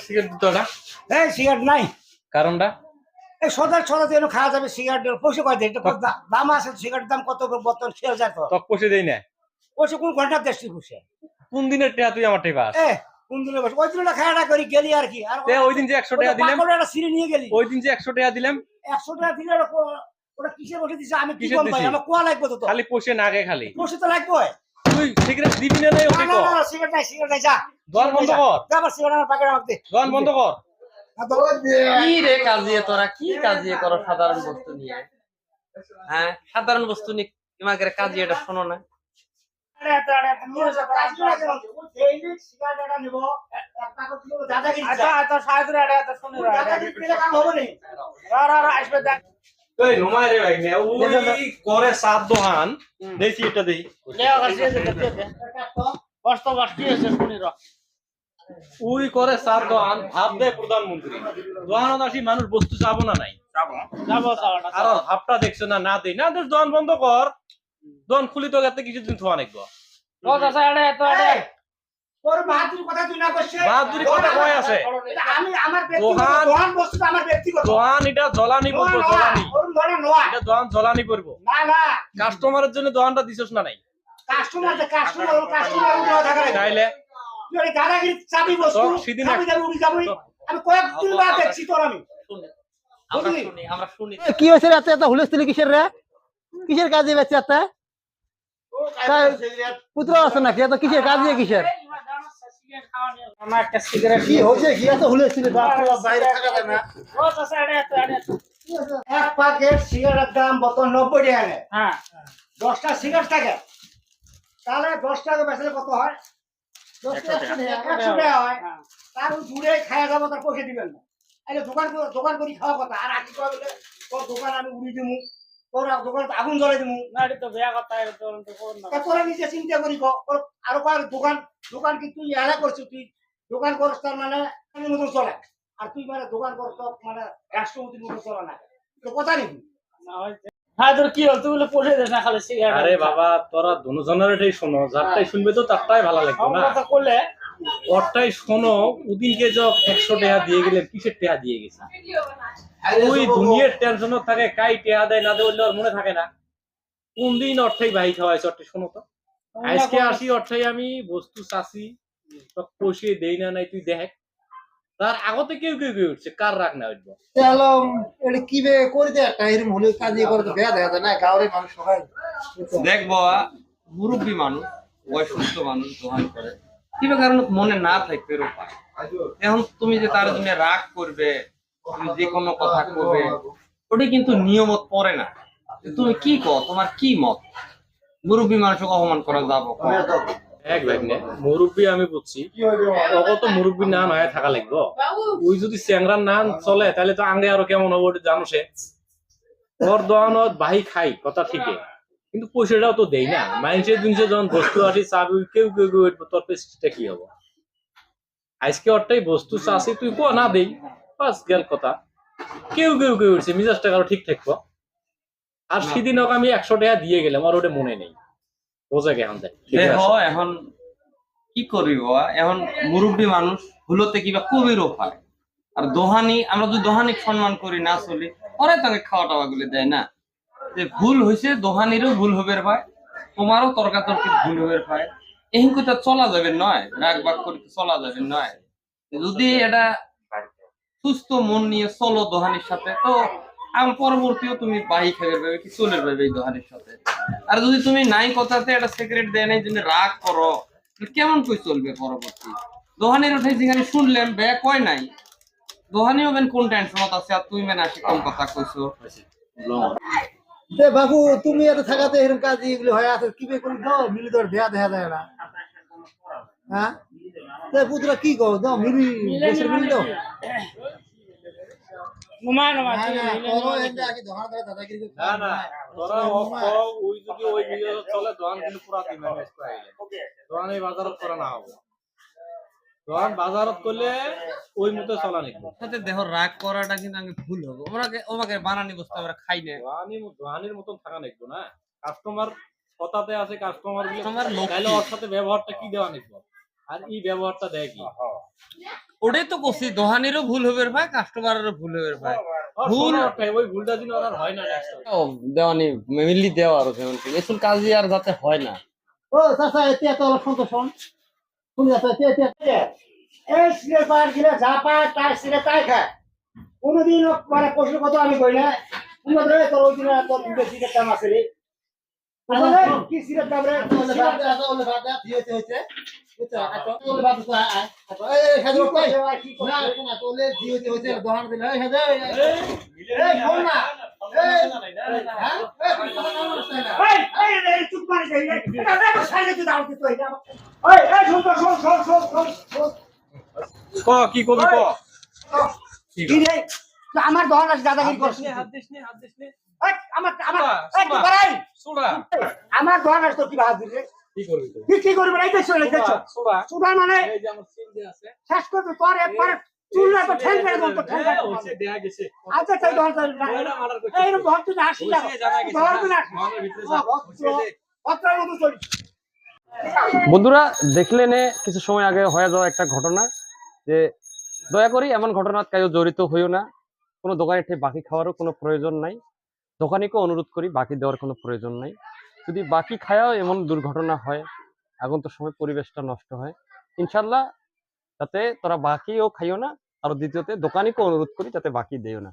Cigarette এই cigarette নাই। কারণটা? এই সদা সদা যেন খাওয়া যাবে সিগারেট পয়সা কয় দেয় এটা কত দা- দাম আছে সিগারেটের দাম কত বর্তমান খেয়ে যায় তো পয়সা দেই না পয়সা কোন দেশটি কোন দিনের তুই আমার এ কোন ওই দিনটা খাওয়াটা করি গেলি আর কি। আর ওই দিন যে একশো টাকা দিলাম। একটা সিঁড়ি নিয়ে গেলি। ওই দিন যে একশো টাকা দিলাম। একশো টাকা দিলে কিসে বসে দিছে? আমি কি কিসের কম পাই আমার কোয়া লাগবে তো খালি পয়সা না খালি। পয়সা তো লাগবে। তুই সিগারেট দিবি না নাই না ওকে না না সিগারেট নাই সিগারেট নাই যা। দোকান বন্ধ কর। যা আমার সিগারেট আমার প্যাকেট আমাকে দে। দোকান বন্ধ কর। কি রে কাজিয়ে তোরা কি কাজিয়ে করো সাধারণ বস্তু নিয়ে? হ্যাঁ সাধারণ বস্তু নিয়ে তোমাকে কাজিয়ে এটা শোনো না। আরে, আরে, নিয়ে যাও, আসবে না কেন? ও daily সিগারেট একটা নিবো, এক- এক packet নিবো, দাদাগিরি চাই। দাদাগিরি পেলে কাম হবে নি। এই নমায় রে ভাই নে ওই করে সাত দোকান দেখি এটা দেই ওই করে সাত দোকান ভাব দেয় প্রধানমন্ত্রী। দোকানত আসি মানুষ বস্তু চাবো না নাই? আর ভাবটা দেখছ না না দেই। না দোকান বন্ধ কর। দোকান খুলি তো কিছুদিন থোয়া নাকবো এই, তোর বাহাদুরি কথা তুই না করছিস? বাহাদুরি কথা কয় আছে। এটা আমি আমার ব্যক্তিগত দোহান- দোহান আমার ব্যক্তিগত। দোকান এটা জ্বলানি পড়ব জ্বলানি। ওরম ধরনের নোয়া। এটা দোকান জ্বলানি পড়ব না না। কাস্টমারের জন্য দিছস না নাই? কাস্টমার যে কাস্টমার কাস্টমার উঠে থাকা লাগে তুই দাদাগিরি চাবি বস্তু সেদিন চাবি যাবি উড়ি যাবি আমি কয়েকদিন বাদ দেখছি তোর আমি। আমরা শুনি আমরা শুনি। কি হয়েছে রে? এত এত হুলস্থুলি কিসের রে? কিসের কাজে বেঁচে পুত্র আছে নাকি? এত কিসের? কাজে কিসের? দশটা সিগারেট থাকে তাহলে কত হয় তার যাব দিবেন না আরে দোকান দোকান করি খাওয়া কথা আর তোর দোকান আমি উড়ি দিমু তোর দোকান আগুন জ্বলাই দিমু তা তোরা নিজে চিন্তা করি ক- আরও দোকান দোকান কি তুই এলা করছিস তুই দোকান করছ তার মানে আমি মতন চলে। আর তুই মানে দোকান করছ মানে রাষ্ট্রপতির মতন চলে না। তো কথা নাকি আরে বাবা তোরা দুজনের এটাই শোনো যারটাই শুনবে তো তারটাই ভালো লাগবে না। ওরটাই শোনো ওদিনকে যে একশো টাকা দিয়ে গেলে কিসের টাকা দিয়ে গেছে? ওই দুনিয়ার টেনশন থাকে কাই টাকা দেয় না দেয় ওর মনে থাকে না। কোন দিন অর্থাই বাহি খাওয়াইছে অর্থে শোনো তো। আজকে আসি অর্থাই আমি বস্তু চাষি পয়সে দেই না নাই তুই দেখ। তার আগতে কেউ কেউ কেউ উঠছে কার রাগ না উঠবো? তাহলে এটা কি বে করে দে একটা এরকম হলে কাজে করে তো বেয়া দেখা যায় না গাঁৱৰে মানুষ সবাই। দেখব মুরব্বী মানুষ বয়সস্থ মানুষ দোকান করে। কিবা কারণ মনে না থাকবে রূপায় এখন তুমি যে তার জন্য রাগ করবে তুমি যে কোনো কথা করবে ওটা কিন্তু নিয়মত পড়ে না। তুমি কি কো তোমার কি মত? মুরব্বী মানুষকে অপমান করা যাব এক ভাই নে। মুরব্বী আমি বুঝছি। অত মুরব্বী না নয় থাকা লাগবো। ওই যদি চ্যাংরার না চলে তাহলে তো আঙ্গে আরও কেমন হব ওটা জানো সে? দোকানত বাহি খাই কথা ঠিকই কিন্তু পয়সাটাও তো দেই না। মানুষের জিনিসে যখন বস্তু আসি চাবি কেউ কেউ কেউ তোর কি হব? আজকে ওরটাই বস্তু চাষি তুই কো না দেই। বাস গেল কথা। কেউ কেউ কেউ উঠছে মিজাজটা কারও ঠিক থাকব আর সেদিন ওকে আমি একশো টাকা দিয়ে গেলাম আর ওটা মনে নেই। বোঝা দেহ আছে। এখন কি করিব এখন মুরব্বী মানুষ ভুলতে কিবা কবিরও পায় আর দোহানি আমরা যদি দোহানিক সম্মান করি না চলি পরে তাকে খাওয়া টাওয়া গুলি দেয় না। যে ভুল হয়েছে দোহানিরও ভুল হবে পায় তোমারও তর্কাতর্কি ভুল হবে পায় এই কথা চলা যাবে নয় রাগ বাগ করে চলা যাবে নয়। যদি এটা সুস্থ মন নিয়ে চলো দোহানির সাথে। তো আম পরবর্তীও তুমি বাহি খাবে পাবে কি চলে পাবে এই দোহানির সাথে? আর যদি তুমি নাই কথাতে একটা সিগারেট দেয় নাই জন্য রাগ করো কেমন কই চলবে পরবর্তী? দোহানের উঠে যেখানে শুনলেন বে কয় নাই? দোহানি হবেন কোন টেনশনত আছে আর তুই মেনে আসি কম কথা কইছো? দে বাবু তুমি এত থাকাতে এরকম কাজ এগুলো হয় আছে কি বে করে? দাও মিলি তোর বেয়া দেখা যায় না। হ্যাঁ? তে পুত্র কি কও? দাও মিলি মিলি দাও। বাজারত করা না হবে। দোকান বাজারত করলে ওই মতো চলা সাথে দেহ রাগ করাটা কিন্তু আমি ভুল হবে। ওনাকে ওমাকে বানানি বস্তু আমরা খাই না। দোকানির মতন থাকা নিকবো না। কাস্টমার কথাতে আছে কাস্টমার তাহলে কি? ওর সাথে ব্যবহারটা কি দেওয়া নিকবো আর এই ব্যবহারটা দেয় কি ওটাই তো করছি। দোহানিরও ভুল হবে ভাই কাস্টমারেরও ভুল হবে ভাই। ভুল ওই ভুলটা দিন ওনার হয় না next time। ও, দেওয়ানি মিলি দেওয়া আরও যেমন এসব কাজই আর যাতে হয় না। ও চাচা এতে এত অলপ শুনতো শোন শুনি আছে এতে এতে এই সিলেট পাহাড় গিলে যা পায় সিলে তাই খায়। কোনোদিন মানে প্রশ্ন কত আমি কই না। তোর ওই দিন তোর আছে রে। কি আচ্ছা, দে কি আচ্ছা। আচ্ছা করছে? দিলে হ্যাঁ আমার- দহন আছে দাদাগিরি করছিস হাত দিস নি হাত দিস নি আমার আছে তোর কি দিলে কি করবি এই দেখছ দেখছ সোডা মানে শেষ করবি তোর একবার চুল তো ঠেল মেরে দেবো ঠেল হ্যাঁ, হইছে, দেয়া গেছে। আচ্ছা তাই দহন করে ওইটা মার্ডার করছে। এই দহন তুই আসি না। হইছে, জানা গেছে, দহন তুই আসি দহনের ভিতরে যা, হইছে যে। অত্রার মতো চলিস। বন্ধুরা দেখলেন এ কিছু সময় আগে হয়ে যাওয়া একটা ঘটনা যে দয়া করি এমন ঘটনা কেউ জড়িত হইও না। কোনো দোকানে ঠিক বাকি খাওয়ারও কোনো প্রয়োজন নাই। দোকানিকে অনুরোধ করি, বাকি দেওয়ার কোনো প্রয়োজন নাই। যদি বাকি খায়াও এমন দুর্ঘটনা হয় আগন্ত সময় পরিবেশটা নষ্ট হয়, ইনশাল্লাহ যাতে তারা বাকিও খাইও না, আর দ্বিতীয়তে দোকানিকেও অনুরোধ করি যাতে বাকি দেও না।